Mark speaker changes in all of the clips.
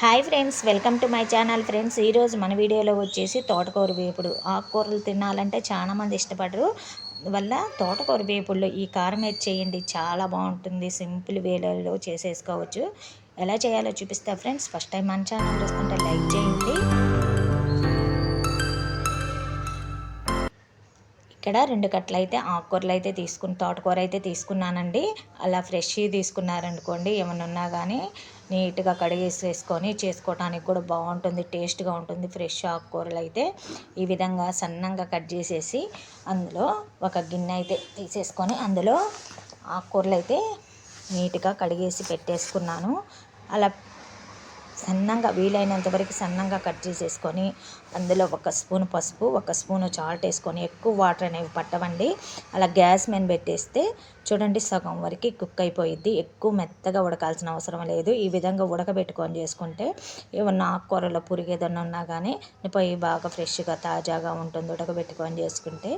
Speaker 1: Hi friends welcome to my channel friends. ఈరోజు మన వీడియోలో వచ్చేసి తోటకూర వేపుడు. ఆకుకూరలు తినాలంటే చాలామంది ఇష్టపడరు. వల్ల తోటకూర వేపుడులో ఈ కారం వేసి చేయండి. చాలా బాగుంటుంది. సింపుల్ వేలలో చేసేసుకోవచ్చు. ఎలా చేయాలో చూపిస్తా ఫ్రెండ్స్. ఫస్ట్ టైం మన ఛానల్ చూస్తుంటే లైక్ చేయండి. ఇక్కడ రెండు కట్టలు అయితే ఆకుకూరలు అయితే తీసుకుని తోటకూర అయితే తీసుకున్నానండి. అలా ఫ్రెష్ తీసుకున్నారనుకోండి ఏమైనా ఉన్నా కానీ నీట్గా కడిగేసి వేసుకొని చేసుకోవడానికి కూడా బాగుంటుంది టేస్ట్గా ఉంటుంది ఫ్రెష్ ఆకుకూరలు అయితే ఈ విధంగా సన్నంగా కట్ చేసేసి అందులో ఒక గిన్నె అయితే తీసేసుకొని అందులో ఆకుకూరలు అయితే నీట్గా కడిగేసి పెట్టేసుకున్నాను. అలా సన్నంగా వీలైనంత వరకు సన్నంగా కట్ చేసేసుకొని అందులో ఒక స్పూన్ పసుపు ఒక స్పూన్ చాల్ట్ వేసుకొని ఎక్కువ వాటర్ అనేవి పట్టవండి. అలా గ్యాస్ మీద పెట్టేస్తే చూడండి సగం వరకు కుక్ అయిపోయిద్ది. ఎక్కువ మెత్తగా ఉడకాల్సిన అవసరం లేదు. ఈ విధంగా ఉడకబెట్టుకొని చేసుకుంటే ఏమన్నా ఆకుకూరలో పురుగు ఏదన్నా ఉన్నా కానీ పొయ్యి బాగా ఫ్రెష్గా తాజాగా ఉంటుంది. ఉడకబెట్టుకొని చేసుకుంటే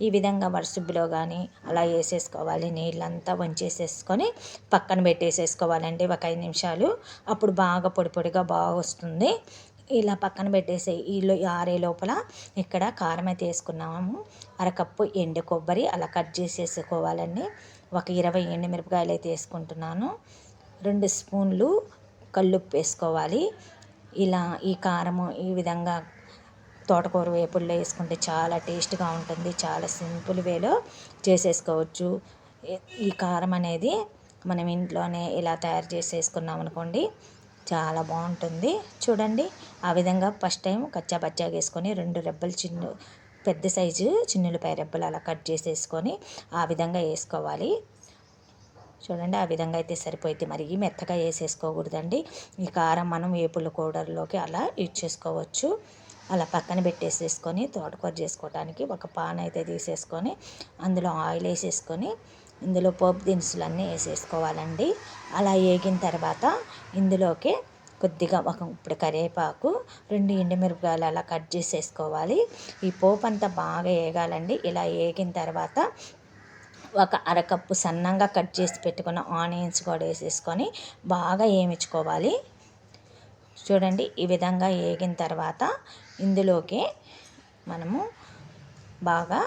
Speaker 1: ఈ విధంగా వరసుబ్బులో కానీ అలా వేసేసుకోవాలి. నీళ్ళంతా వంచేసేసుకొని పక్కన పెట్టేసేసుకోవాలండి ఒక ఐదు నిమిషాలు. అప్పుడు బాగా పొడి పొడిగా బాగా వస్తుంది. ఇలా పక్కన పెట్టేసి ఈలో ఆరే లోపల ఇక్కడ కారం అయితే వేసుకున్నాము. అరకప్పు ఎండు కొబ్బరి అలా కట్ చేసేసుకోవాలండి. ఒక ఇరవై ఎండు మిరపకాయలు అయితే వేసుకుంటున్నాను. రెండు స్పూన్లు కల్లుప్పు వేసుకోవాలి. ఇలా ఈ కారము ఈ విధంగా తోటకూర వేపుల్లో వేసుకుంటే చాలా టేస్ట్గా ఉంటుంది. చాలా సింపుల్ వేలో చేసేసుకోవచ్చు. ఈ కారం అనేది మనం ఇంట్లోనే ఇలా తయారు చేసేసుకున్నాం అనుకోండి చాలా బాగుంటుంది. చూడండి ఆ విధంగా ఫస్ట్ టైం కచ్చా పచ్చాగా వేసుకొని రెండు రెబ్బలు చిన్న పెద్ద సైజు చిన్నులపై రెబ్బలు అలా కట్ చేసేసుకొని ఆ విధంగా వేసుకోవాలి. చూడండి ఆ విధంగా అయితే సరిపోయింది. మరి మెత్తగా వేసేసుకోకూడదండి. ఈ కారం మనం వేపుల కూడర్లోకి అలా యూజ్ చేసుకోవచ్చు. అలా పక్కన పెట్టేసేసుకొని తోటకూర చేసుకోవడానికి ఒక పాన్ అయితే తీసేసుకొని అందులో ఆయిల్ వేసేసుకొని ఇందులో పోపు దినుసులు అన్నీ వేసేసుకోవాలండి. అలా వేగిన తర్వాత ఇందులోకి కొద్దిగా ఒక ఇప్పుడు కరివేపాకు రెండు ఎండుమిరపకాయలు అలా కట్ చేసేసుకోవాలి. ఈ పోపు అంతా బాగా వేగాలండి. ఇలా వేగిన తర్వాత ఒక అరకప్పు సన్నంగా కట్ చేసి పెట్టుకున్న ఆనియన్స్ కూడా వేసేసుకొని బాగా వేయించుకోవాలి చూడండి ఈ విధంగా వేగిన తర్వాత ఇందులోకి మనము బాగా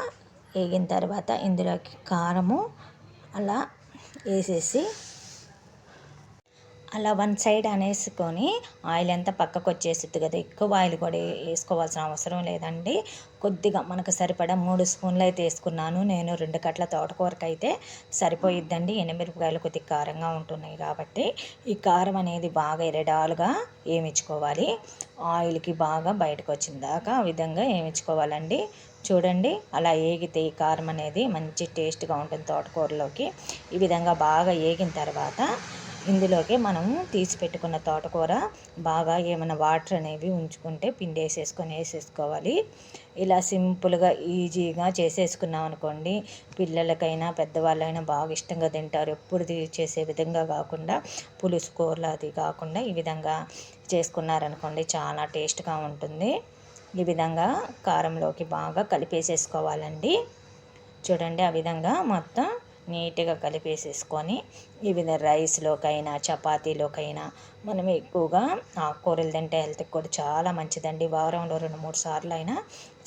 Speaker 1: వేగిన తర్వాత ఇందులోకి కారము అలా వేసేసి అలా వన్ సైడ్ అనేసుకొని ఆయిల్ అంతా పక్కకు వచ్చేసిద్ది కదా. ఎక్కువ ఆయిల్ కూడా వేసుకోవాల్సిన అవసరం లేదండి. కొద్దిగా మనకు సరిపడా మూడు స్పూన్లు అయితే వేసుకున్నాను. నేను రెండు కట్ల తోటకూరకు అయితే సరిపోయిద్దండి. ఎనిమిరపకాయలు కొద్దిగా కారంగా ఉంటున్నాయి కాబట్టి ఈ కారం అనేది బాగా ఎరడాలుగా ఏమిచ్చుకోవాలి ఆయిల్కి బాగా బయటకు వచ్చిన దాకా ఆ విధంగా ఏమించుకోవాలండి. చూడండి అలా ఏగితే ఈ కారం అనేది మంచి టేస్ట్గా ఉంటుంది తోటకూరలోకి. ఈ విధంగా బాగా ఏగిన తర్వాత ఇందులోకి మనం తీసి పెట్టుకున్న తోటకూర బాగా ఏమైనా వాటర్ అనేవి ఉంచుకుంటే పిండి వేసేసుకొని వేసేసుకోవాలి. ఇలా సింపుల్గా ఈజీగా చేసేసుకున్నాం అనుకోండి. పిల్లలకైనా పెద్దవాళ్ళైనా బాగా ఇష్టంగా తింటారు. ఎప్పుడు చేసే విధంగా కాకుండా పులుసు కూరలు అది కాకుండా ఈ విధంగా చేసుకున్నారనుకోండి చాలా టేస్ట్గా ఉంటుంది. ఈ విధంగా కారంలోకి బాగా కలిపేసేసుకోవాలండి. చూడండి ఆ విధంగా మొత్తం నీట్గా కలిపేసేసుకొని ఈ విధంగా రైస్లోకైనా చపాతీలోకైనా మనం ఎక్కువగా ఆకుకూరలు తింటే హెల్త్కి కూడా చాలా మంచిదండి. వారంలో రెండు మూడు సార్లు అయినా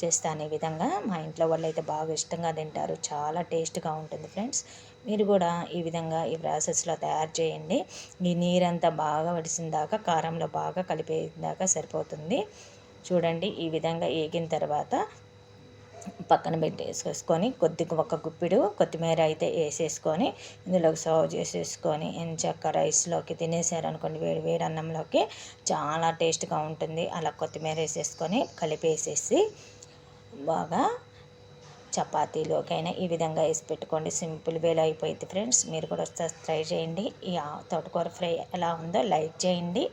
Speaker 1: చేస్తాను ఈ విధంగా మా ఇంట్లో వాళ్ళు అయితే బాగా ఇష్టంగా తింటారు. చాలా టేస్ట్గా ఉంటుంది ఫ్రెండ్స్. మీరు కూడా ఈ విధంగా ఈ ప్రాసెస్లో తయారు చేయండి. ఈ నీరంతా బాగా వడిసిన దాకా కారంలో బాగా కలిపేదాకా సరిపోతుంది. చూడండి ఈ విధంగా ఏగిన తర్వాత పక్కన పెట్టేసేసుకొని కొద్దిగా ఒక గుప్పిడు కొత్తిమీర అయితే వేసేసుకొని ఇందులోకి సర్వ్ చేసేసుకొని ఎంచక్క రైస్లోకి తినేసారనుకోండి వేడి వేడి అన్నంలోకి చాలా టేస్ట్గా ఉంటుంది. అలా కొత్తిమీర వేసేసుకొని కలిపేసేసి బాగా చపాతీలోకైనా ఈ విధంగా వేసి పెట్టుకోండి. సింపుల్ వేలో అయిపోయింది ఫ్రెండ్స్. మీరు కూడా ట్రై చేయండి. ఈ తోటకూర ఫ్రై ఎలా ఉందో లైక్ చేయండి.